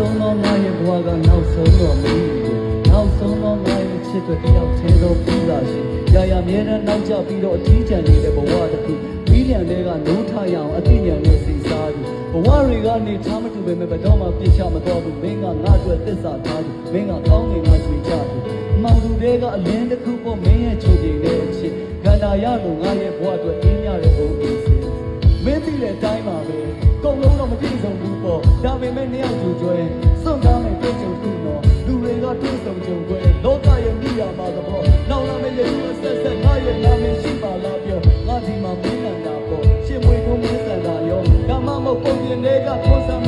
ဆုံးတော့ငါရဲ့ဘဝကနောက်ဆုံးတော့မင်းနောက်ဆုံးတော့ငါရဲ့ချစ်တွေတယောက်သေးသောပြီးလာရှင်ရာရာမြဲတမ်းနောက်ကျပြီးတော့အထီးကျန်နေတဲ့ဘဝတစ်ခုမီးလျံတွေကနိုးထရအောင်အသိဉာဏ်နဲ့စိတ်စားသူဘဝတွေကနေထားမတူပေမဲ့ဘယ်တော့မှပြစ်ချမတော့ဘူးမင်းကငါ့အတွက်သစ္စာထားသူမင်းကကောင်းငင်ငါချွေကြသူမောင်သူတွေကအလင်းတစ်ခုပေါ်မင်းရဲ့ချိုပြေတဲ့အချစ်ကန္တာရလို့ငါရဲ့ဘဝအတွက်အင်းရတဲ့ဘုံကြီးစင်မင်းပြီးတဲ့အတိုင်းပါပဲ ကုန်လုံးတော့မပြည့်စုံဘူးပေါ့ဒါပေမဲ့နှစ်ယောက်ကြိုကျွဲစွန့်ကားမယ်ပြည့်စုံသူ့တော့လူတွေကတွေ့ဆုံကြုံခွဲလောကရဲ့မိယာမှာသဘောနောက်လာမယ့်ရည်ရွယ်ဆက်ဆက်ငါရဲ့နာမည်ရှိပါလားပြောငါဒီမှာမင်းနန္ဒာပေါ့ရှင်မွေကုန်းမင်းစံတာရောဒါမှမဟုတ်ပုံပြင်တွေကခွန်ဆာ